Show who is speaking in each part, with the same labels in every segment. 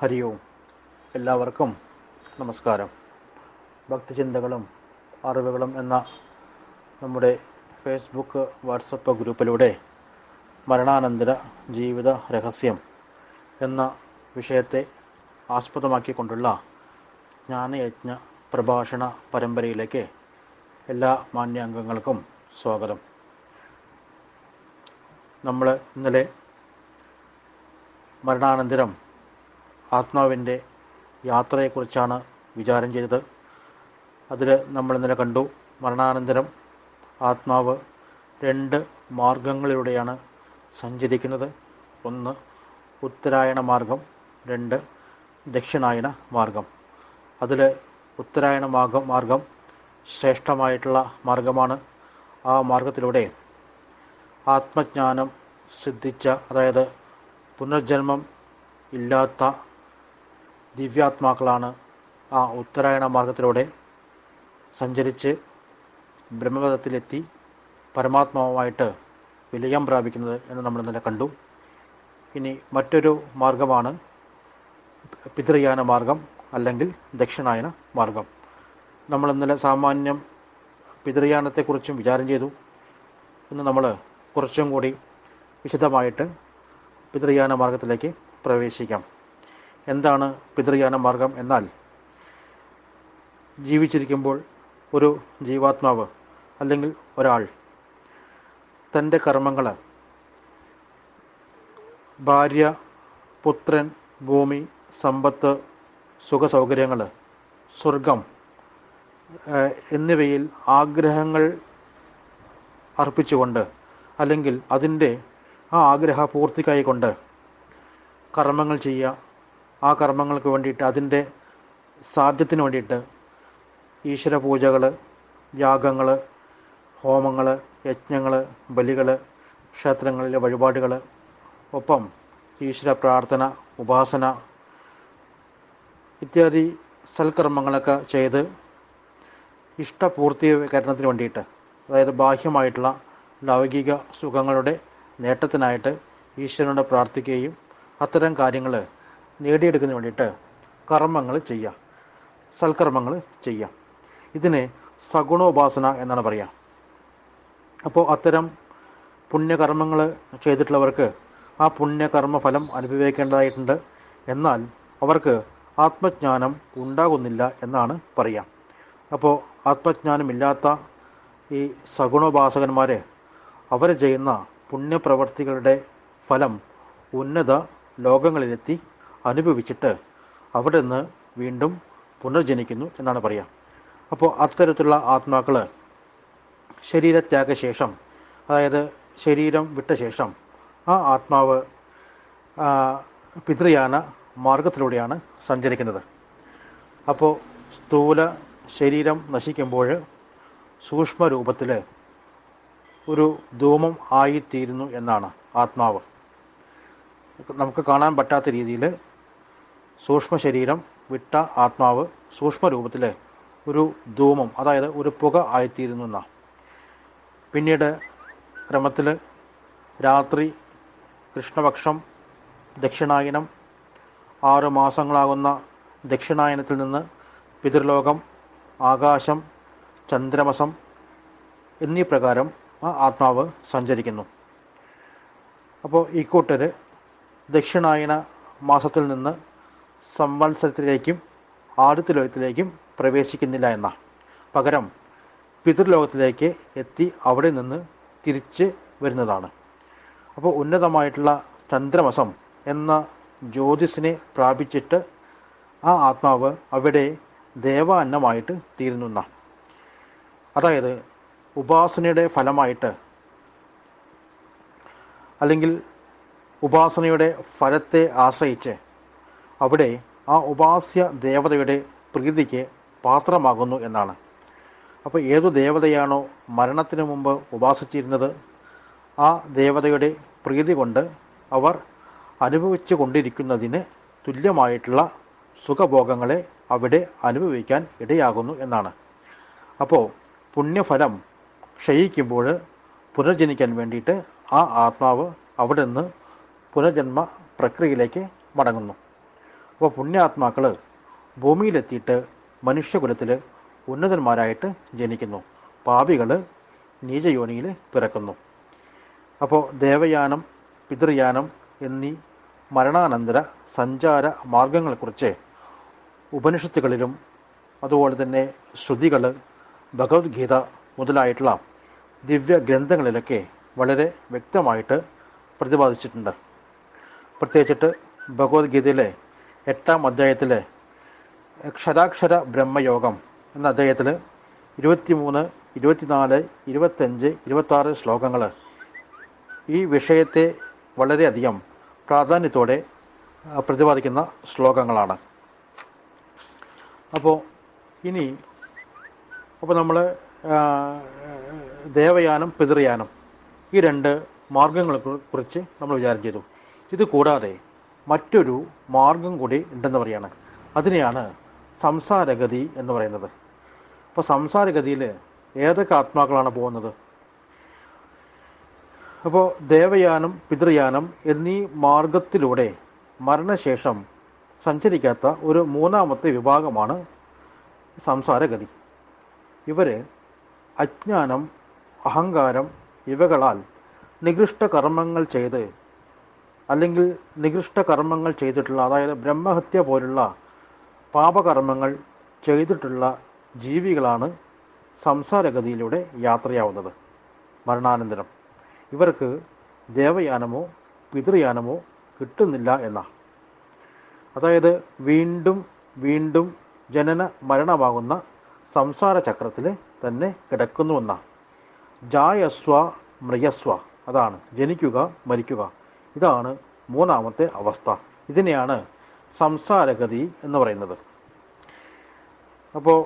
Speaker 1: ഹരി ഓം എല്ലാവർക്കും നമസ്കാരം. ഭക്തിചിന്തകളും അറിവുകളും എന്ന നമ്മുടെ ഫേസ്ബുക്ക് വാട്സപ്പ് ഗ്രൂപ്പിലൂടെ മരണാനന്തര ജീവിത രഹസ്യം എന്ന വിഷയത്തെ ആസ്പദമാക്കിക്കൊണ്ടുള്ള ജ്ഞാനയജ്ഞ പ്രഭാഷണ പരമ്പരയിലേക്ക് എല്ലാ മാന്യാംഗങ്ങൾക്കും സ്വാഗതം. നമ്മൾ ഇന്നലെ മരണാനന്തരം ആത്മാവിന്റെ യാത്രയെക്കുറിച്ചാണ് വിചാരം ചെയ്തത്. അതിൽ നമ്മൾ ഇന്നലെ കണ്ടു മരണാനന്തരം ആത്മാവ് രണ്ട് മാർഗങ്ങളിലൂടെയാണ് സഞ്ചരിക്കുന്നത്. ഒന്ന് ഉത്തരായണ മാർഗം രണ്ട് ദക്ഷിണായന മാർഗം. അതിൽ ഉത്തരായണ മാർഗം മാർഗം ശ്രേഷ്ഠമായിട്ടുള്ള മാർഗമാണ്. ആ മാർഗത്തിലൂടെ ആത്മജ്ഞാനം സിദ്ധിച്ച അതായത് പുനർജന്മം ഇല്ലാത്ത ദിവ്യാത്മാക്കളാണ് ആ ഉത്തരായണ മാർഗത്തിലൂടെ സഞ്ചരിച്ച് ബ്രഹ്മപദത്തിലെത്തി പരമാത്മാവുമായിട്ട് വിലയം പ്രാപിക്കുന്നത് എന്ന് നമ്മൾ ഇന്നലെ കണ്ടു. ഇനി മറ്റൊരു മാർഗമാണ് പിതൃയാന മാർഗം അല്ലെങ്കിൽ ദക്ഷിണായന മാർഗം. നമ്മൾ ഇന്നലെ സാമാന്യം പിതൃയാനത്തെക്കുറിച്ചും വിചാരം ചെയ്തു. ഇന്ന് നമ്മൾ കുറച്ചും കൂടി വിശദമായിട്ട് പിതൃയാന മാർഗത്തിലേക്ക് പ്രവേശിക്കാം. എന്താണ് പിതൃയാന മാർഗം എന്നാൽ? ജീവിച്ചിരിക്കുമ്പോൾ ഒരു ജീവാത്മാവ് അല്ലെങ്കിൽ ഒരാൾ തന്റെ കർമ്മങ്ങൾ ഭാര്യ പുത്രൻ ഭൂമി സമ്പത്ത് സുഖസൗകര്യങ്ങൾ സ്വർഗം എന്നിവയിൽ ആഗ്രഹങ്ങൾ അർപ്പിച്ചുകൊണ്ട് അല്ലെങ്കിൽ അതിന്റെ ആ ആഗ്രഹ പൂർത്തിക്കായിക്കൊണ്ട് കർമ്മങ്ങൾ ചെയ്യുക ആ കർമ്മങ്ങൾക്ക് വേണ്ടിയിട്ട് അതിന്റെ സാധ്യത്തിന് വേണ്ടിയിട്ട് ഈശ്വര പൂജകൾ യാഗങ്ങൾ ഹോമങ്ങൾ യജ്ഞങ്ങൾ ബലികൾ ക്ഷേത്രങ്ങളിലെ വഴിപാടുകൾ ഒപ്പം ഈശ്വര പ്രാർത്ഥന ഉപാസന ഇത്യാദി സൽക്കർമ്മങ്ങളൊക്കെ ചെയ്ത് ഇഷ്ടപൂർത്തീകരണത്തിന് വേണ്ടിയിട്ട് അതായത് ബാഹ്യമായിട്ടുള്ള ലൗകിക സുഖങ്ങളുടെ നേട്ടത്തിനായിട്ട് ഈശ്വരനോട് പ്രാർത്ഥിക്കുകയും അത്തരം കാര്യങ്ങൾ നേടിയെടുക്കുന്നതിന് വേണ്ടിയിട്ട് കർമ്മങ്ങൾ ചെയ്യാം സൽക്കർമ്മങ്ങൾ ചെയ്യാം ഇതിനെ സഗുണോപാസന എന്നാണ് പറയുക. അപ്പോൾ അത്തരം പുണ്യകർമ്മങ്ങൾ ചെയ്തിട്ടുള്ളവർക്ക് ആ പുണ്യകർമ്മ ഫലം അനുഭവിക്കേണ്ടതായിട്ടുണ്ട്. എന്നാൽ അവർക്ക് ആത്മജ്ഞാനം ഉണ്ടാകുന്നില്ല എന്നാണ് പറയുക. അപ്പോൾ ആത്മജ്ഞാനമില്ലാത്ത ഈ സഗുണോപാസകന്മാർ അവർ ചെയ്യുന്ന പുണ്യപ്രവർത്തികളുടെ ഫലം ഉന്നത ലോകങ്ങളിലെത്തി അനുഭവിച്ചിട്ട് അവിടെ നിന്ന് വീണ്ടും പുനർജനിക്കുന്നു എന്നാണ് പറയുക അപ്പോൾ അത്തരത്തിലുള്ള ആത്മാക്കൾ ശരീരത്യാഗ ശേഷം അതായത് ശരീരം വിട്ട ശേഷം ആ ആത്മാവ് പിതൃയാന മാർഗത്തിലൂടെയാണ് സഞ്ചരിക്കുന്നത്. അപ്പോൾ സ്ഥൂല ശരീരം നശിക്കുമ്പോൾ സൂക്ഷ്മ രൂപത്തിൽ ഒരു ധൂമം ആയിത്തീരുന്നു എന്നാണ് ആത്മാവ്. നമുക്ക് കാണാൻ പറ്റാത്ത രീതിയിൽ സൂക്ഷ്മ ശരീരം വിട്ട ആത്മാവ് സൂക്ഷ്മ രൂപത്തിൽ ഒരു ധൂമം അതായത് ഒരു പുക ആയിത്തീരുന്നു എന്നാണ്. പിന്നീട് ക്രമത്തിൽ രാത്രി കൃഷ്ണപക്ഷം ദക്ഷിണായനം ആറ് മാസങ്ങളാകുന്ന ദക്ഷിണായനത്തിൽ നിന്ന് പിതൃലോകം ആകാശം ചന്ദ്രമസം എന്നീ പ്രകാരം ആ ആത്മാവ് സഞ്ചരിക്കുന്നു. അപ്പോൾ ഇക്കൂട്ടർ കൂട്ടർ ദക്ഷിണായന മാസത്തിൽ നിന്ന് സംവത്സരത്തിലേക്കും ആദിത്യലോകത്തിലേക്കും പ്രവേശിക്കുന്നില്ല എന്ന പകരം പിതൃലോകത്തിലേക്ക് എത്തി അവിടെ നിന്ന് തിരിച്ച് വരുന്നതാണ്. അപ്പോൾ ഉന്നതമായിട്ടുള്ള ചന്ദ്രമസം എന്ന ജ്യോതിസിനെ പ്രാപിച്ചിട്ട് ആ ആത്മാവ് അവിടെ ദേവാന്നമായിട്ട് തീരുന്ന അതായത് ഉപാസനയുടെ ഫലമായിട്ട് അല്ലെങ്കിൽ ഉപാസനയുടെ ഫലത്തെ ആശ്രയിച്ച് അവിടെ ആ ഉപാസ്യ ദേവതയുടെ പ്രീതിക്ക് പാത്രമാകുന്നു എന്നാണ്. അപ്പോൾ ഏതു ദേവതയാണോ മരണത്തിന് മുമ്പ് ഉപാസിച്ചിരുന്നത് ആ ദേവതയുടെ പ്രീതി കൊണ്ട് അവർ അനുഭവിച്ചു കൊണ്ടിരിക്കുന്നതിന് തുല്യമായിട്ടുള്ള സുഖഭോഗങ്ങളെ അവിടെ അനുഭവിക്കാൻ ഇടയാകുന്നു എന്നാണ്. അപ്പോൾ പുണ്യഫലം ക്ഷയിക്കുമ്പോൾ പുനർജനിക്കാൻ വേണ്ടിയിട്ട് ആ ആത്മാവ് അവിടെ നിന്ന് പുനർജന്മ പ്രക്രിയയിലേക്ക് മടങ്ങുന്നു. അപ്പോൾ പുണ്യാത്മാക്കൾ ഭൂമിയിലെത്തിയിട്ട് മനുഷ്യകുലത്തിൽ ഉന്നതന്മാരായിട്ട് ജനിക്കുന്നു. പാപികൾ നീചയോനിയിൽ പിറക്കുന്നു. അപ്പോൾ ദേവയാനം പിതൃയാനം എന്നീ മരണാനന്തര സഞ്ചാര മാർഗങ്ങളെക്കുറിച്ച് ഉപനിഷത്തുകളിലും അതുപോലെ തന്നെ ശ്രുതികൾ ഭഗവത്ഗീത മുതലായിട്ടുള്ള ദിവ്യ ഗ്രന്ഥങ്ങളിലൊക്കെ വളരെ വ്യക്തമായിട്ട് പ്രതിപാദിച്ചിട്ടുണ്ട്. പ്രത്യേകിച്ചിട്ട് ഭഗവത്ഗീതയിലെ എട്ടാം അധ്യായത്തിലെ ക്ഷരാക്ഷര ബ്രഹ്മയോഗം എന്ന അദ്ദേഹത്തിൽ ഇരുപത്തിമൂന്ന് ഇരുപത്തിനാല് ഇരുപത്തഞ്ച് ഇരുപത്താറ് ശ്ലോകങ്ങൾ ഈ വിഷയത്തെ വളരെയധികം പ്രാധാന്യത്തോടെ പ്രതിപാദിക്കുന്ന ശ്ലോകങ്ങളാണ്. അപ്പോൾ ഇനി അപ്പോൾ നമ്മൾ ദേവയാനം പിതൃയാനം ഈ രണ്ട് മാർഗങ്ങളെ കുറിച്ച് നമ്മൾ വിചാരം ചെയ്തു. ഇത് കൂടാതെ മറ്റൊരു മാർഗം കൂടി ഉണ്ടെന്ന് പറയാണ്. അതിനെയാണ് സംസാരഗതി എന്ന് പറയുന്നത്. അപ്പോൾ സംസാരഗതിയിൽ ഏതൊക്കെ ആത്മാക്കളാണ് പോകുന്നത്? അപ്പോൾ ദേവയാനം പിതൃയാനം എന്നീ മാർഗത്തിലൂടെ മരണശേഷം സഞ്ചരിക്കാത്ത ഒരു മൂന്നാമത്തെ വിഭാഗമാണ് സംസാരഗതി. ഇവർ അജ്ഞാനം അഹങ്കാരം ഇവകളാൽ നികൃഷ്ട കർമ്മങ്ങൾ ചെയ്ത് അല്ലെങ്കിൽ നികൃഷ്ട കർമ്മങ്ങൾ ചെയ്തിട്ടുള്ള അതായത് ബ്രഹ്മഹത്യ പോലുള്ള പാപകർമ്മങ്ങൾ ചെയ്തിട്ടുള്ള ജീവികളാണ് സംസാരഗതിയിലൂടെ യാത്രയാവുന്നത്. മരണാനന്തരം. ഇവർക്ക് ദേവയാനമോ പിതൃയാനമോ കിട്ടുന്നില്ല എന്ന. അതായത് വീണ്ടും വീണ്ടും ജനന മരണമാകുന്ന സംസാര ചക്രത്തിൽ തന്നെ കിടക്കുന്നുവെന്ന ജായസ്വ മൃയസ്വ. അതാണ്. ജനിക്കുക മരിക്കുക. ഇതാണ് മൂന്നാമത്തെ അവസ്ഥ. ഇതിനെയാണ് സംസാരഗതി എന്ന് പറയുന്നത്. അപ്പോൾ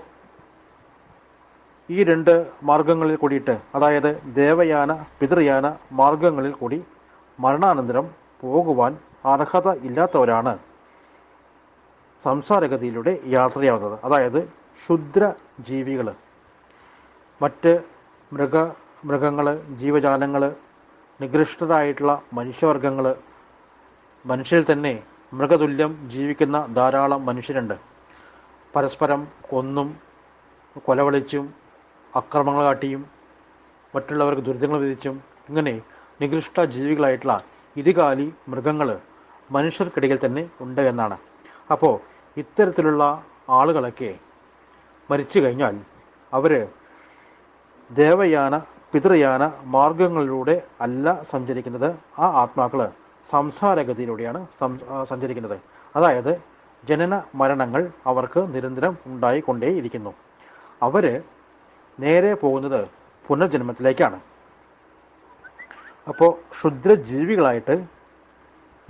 Speaker 1: ഈ രണ്ട് മാർഗങ്ങളിൽ കൂടിയിട്ട് അതായത് ദേവയാന പിതൃയാന മാർഗങ്ങളിൽ കൂടി മരണാനന്തരം പോകുവാൻ അർഹത ഇല്ലാത്തവരാണ് സംസാരഗതിയിലൂടെ യാത്രയാവുന്നത്. അതായത് ക്ഷുദ്ര ജീവികൾ മറ്റ് മൃഗ മൃഗങ്ങൾ ജീവജാലങ്ങൾ നികൃഷ്ടരായിട്ടുള്ള മനുഷ്യവർഗങ്ങൾ മനുഷ്യരിൽ തന്നെ മൃഗതുല്യം ജീവിക്കുന്ന ധാരാളം മനുഷ്യരുണ്ട്. പരസ്പരം കൊന്നും കൊലവളിച്ചും അക്രമങ്ങൾ കാട്ടിയും മറ്റുള്ളവർക്ക് ദുരിതങ്ങൾ വിധിച്ചും ഇങ്ങനെ നികൃഷ്ട ജീവികളായിട്ടുള്ള ഇരുകാലി മൃഗങ്ങൾ മനുഷ്യർക്കിടയിൽ തന്നെ ഉണ്ട് എന്നാണ്. അപ്പോൾ ഇത്തരത്തിലുള്ള ആളുകളൊക്കെ മരിച്ചു കഴിഞ്ഞാൽ അവർ ദേവയാന പിതൃയാന മാർഗങ്ങളിലൂടെ അല്ല സഞ്ചരിക്കുന്നത് ആ ആത്മാക്കൾ സംസാരഗതിയിലൂടെയാണ് സഞ്ചരിക്കുന്നത്. അതായത് ജനന മരണങ്ങൾ അവർക്ക് നിരന്തരം ഉണ്ടായിക്കൊണ്ടേയിരിക്കുന്നു. അവർ നേരെ പോകുന്നത് പുനർജന്മത്തിലേക്കാണ്. അപ്പോൾ ക്ഷുദ്രജീവികളായിട്ട്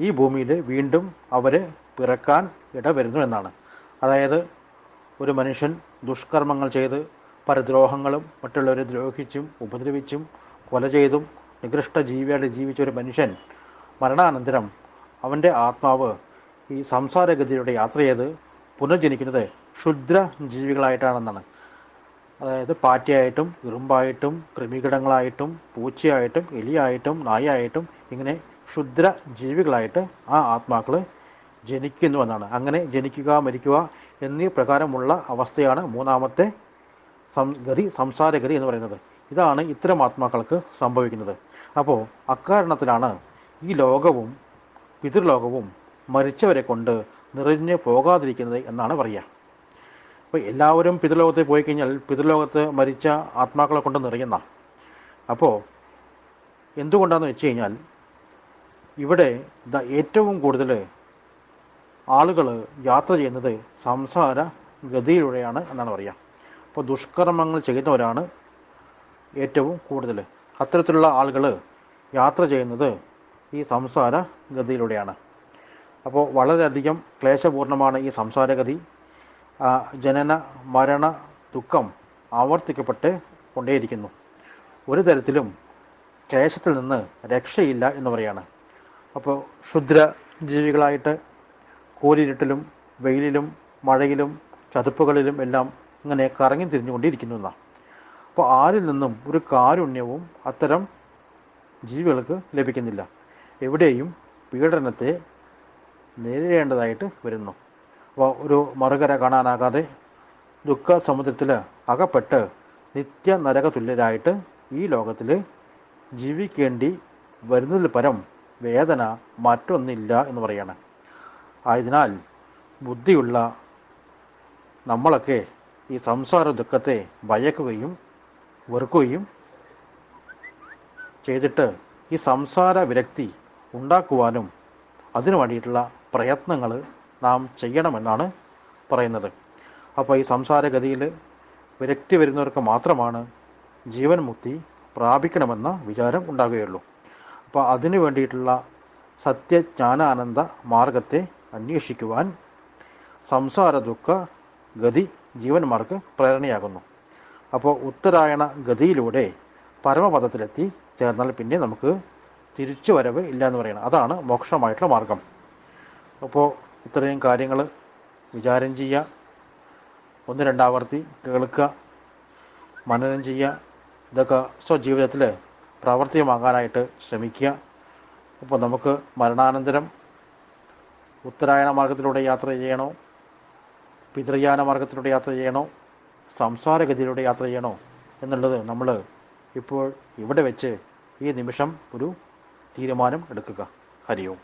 Speaker 1: ഈ ഭൂമിയിൽ വീണ്ടും അവർ പിറക്കാൻ ഇടവരുന്നു എന്നാണ്. അതായത് ഒരു മനുഷ്യൻ ദുഷ്കർമ്മങ്ങൾ ചെയ്ത് പരദ്രോഹങ്ങളും മറ്റുള്ളവരെ ദ്രോഹിച്ചും ഉപദ്രവിച്ചും കൊല ചെയ്തും നികൃഷ്ട ജീവിയായിട്ട് ജീവിച്ച ഒരു മനുഷ്യൻ മരണാനന്തരം അവന്റെ ആത്മാവ് ഈ സംസാരഗതിയുടെ യാത്ര ചെയ്ത് പുനർജനിക്കുന്നത് ക്ഷുദ്ര ജീവികളായിട്ടാണെന്നാണ്. അതായത് പാറ്റയായിട്ടും ഇറുമ്പായിട്ടും കൃമികിടങ്ങളായിട്ടും പൂച്ചയായിട്ടും എലിയായിട്ടും നായായിട്ടും ഇങ്ങനെ ക്ഷുദ്ര ജീവികളായിട്ട് ആ ആത്മാക്കൾ ജനിക്കുന്നു എന്നാണ് അങ്ങനെ ജനിക്കുക മരിക്കുക എന്നീ പ്രകാരമുള്ള അവസ്ഥയാണ് മൂന്നാമത്തെ ഗതി സംസാരഗതി എന്ന് പറയുന്നത്. ഇതാണ് ഇത്തരം ആത്മാക്കൾക്ക് സംഭവിക്കുന്നത്. അപ്പോൾ അക്കാരണത്തിലാണ് ഈ ലോകവും പിതൃലോകവും മരിച്ചവരെ കൊണ്ട് നിറഞ്ഞു പോകാതിരിക്കുന്നത് എന്നാണ് പറയുക. അപ്പോൾ എല്ലാവരും പിതൃലോകത്തിൽ പോയി കഴിഞ്ഞാൽ പിതൃലോകത്ത് മരിച്ച ആത്മാക്കളെ കൊണ്ട് നിറയുന്ന. അപ്പോൾ എന്തുകൊണ്ടാണെന്ന് വെച്ച് കഴിഞ്ഞാൽ ഇവിടെ ഏറ്റവും കൂടുതൽ ആളുകൾ യാത്ര ചെയ്യുന്നത് സംസാര ഗതിയിലൂടെയാണ് എന്നാണ് പറയുക. അപ്പോൾ ദുഷ്കർമ്മങ്ങൾ ചെയ്യുന്നവരാണ് ഏറ്റവും കൂടുതൽ അത്തരത്തിലുള്ള ആളുകൾ യാത്ര ചെയ്യുന്നത് ഈ സംസാര ഗതിയിലൂടെയാണ് അപ്പോൾ വളരെയധികം ക്ലേശപൂർണമാണ് ഈ സംസാരഗതി. ജനന മരണ ദുഃഖം ആവർത്തിക്കപ്പെട്ട് കൊണ്ടേയിരിക്കുന്നു. ഒരു തരത്തിലും ക്ലേശത്തിൽ നിന്ന് രക്ഷയില്ല എന്ന് പറയാണ് അപ്പോൾ ക്ഷുദ്ര ജീവികളായിട്ട് കൂരിരുട്ടിലും വെയിലിലും മഴയിലും ചതുപ്പുകളിലും എല്ലാം ഇങ്ങനെ കറങ്ങി തിരിഞ്ഞുകൊണ്ടിരിക്കുന്നു എന്നാണ് അപ്പോൾ ആരിൽ നിന്നും ഒരു കാരുണ്യവും അത്തരം ജീവികൾക്ക് ലഭിക്കുന്നില്ല. എവിടെയും പീഡനത്തെ നേരിടേണ്ടതായിട്ട് വരുന്നു. അപ്പോൾ ഒരു മറുകര കാണാനാകാതെ ദുഃഖ സമുദ്രത്തിൽ അകപ്പെട്ട് നിത്യ നരക തുല്യരായിട്ട് ഈ ലോകത്തിൽ ജീവിക്കേണ്ടി വരുന്നതിൽ പരം വേദന മറ്റൊന്നില്ല എന്ന് പറയാണ്. ആയതിനാൽ ബുദ്ധിയുള്ള നമ്മളൊക്കെ ഈ സംസാര ദുഃഖത്തെ ഭയക്കുകയും വെറുക്കുകയും ചെയ്തിട്ട് ഈ സംസാര വിരക്തി ഉണ്ടാക്കുവാനും അതിനു വേണ്ടിയിട്ടുള്ള പ്രയത്നങ്ങൾ നാം ചെയ്യണമെന്നാണ് പറയുന്നത്. അപ്പോൾ ഈ സംസാരഗതിയിൽ വിരക്തി വരുന്നവർക്ക് മാത്രമാണ് ജീവൻ മുക്തി പ്രാപിക്കണമെന്ന വിചാരം ഉണ്ടാകുകയുള്ളൂ. അപ്പോൾ അതിനു വേണ്ടിയിട്ടുള്ള സത്യജ്ഞാനാനന്ദ മാർഗത്തെ അന്വേഷിക്കുവാൻ സംസാര ദുഃഖ ഗതി ജീവന്മാർക്ക് പ്രേരണയാകുന്നു. അപ്പോൾ ഉത്തരായണ ഗതിയിലൂടെ പരമപദത്തിലെത്തി ചേർന്നാൽ പിന്നെ നമുക്ക് തിരിച്ചു വരവ് ഇല്ല എന്ന് പറയണം. അതാണ് മോക്ഷമായിട്ടുള്ള മാർഗം. അപ്പോൾ ഇത്രയും കാര്യങ്ങൾ വിചാരം ചെയ്യുക ഒന്ന് രണ്ടാവർത്തി കേൾക്കുക മനനം ചെയ്യുക ഇതൊക്കെ സ്വജീവിതത്തിൽ പ്രാവർത്തികമാകാനായിട്ട് ശ്രമിക്കുക. അപ്പോൾ നമുക്ക് മരണാനന്തരം ഉത്തരായണ മാർഗത്തിലൂടെ യാത്ര ചെയ്യണോ? പിതൃയാന മാർഗത്തിലൂടെ യാത്ര ചെയ്യണോ? സംസാരഗതിയിലൂടെ യാത്ര ചെയ്യണോ? എന്നുള്ളത് നമ്മൾ ഇപ്പോൾ ഇവിടെ വെച്ച് ഈ നിമിഷം ഒരു തീരുമാനം എടുക്കുക. ഹരി ഓം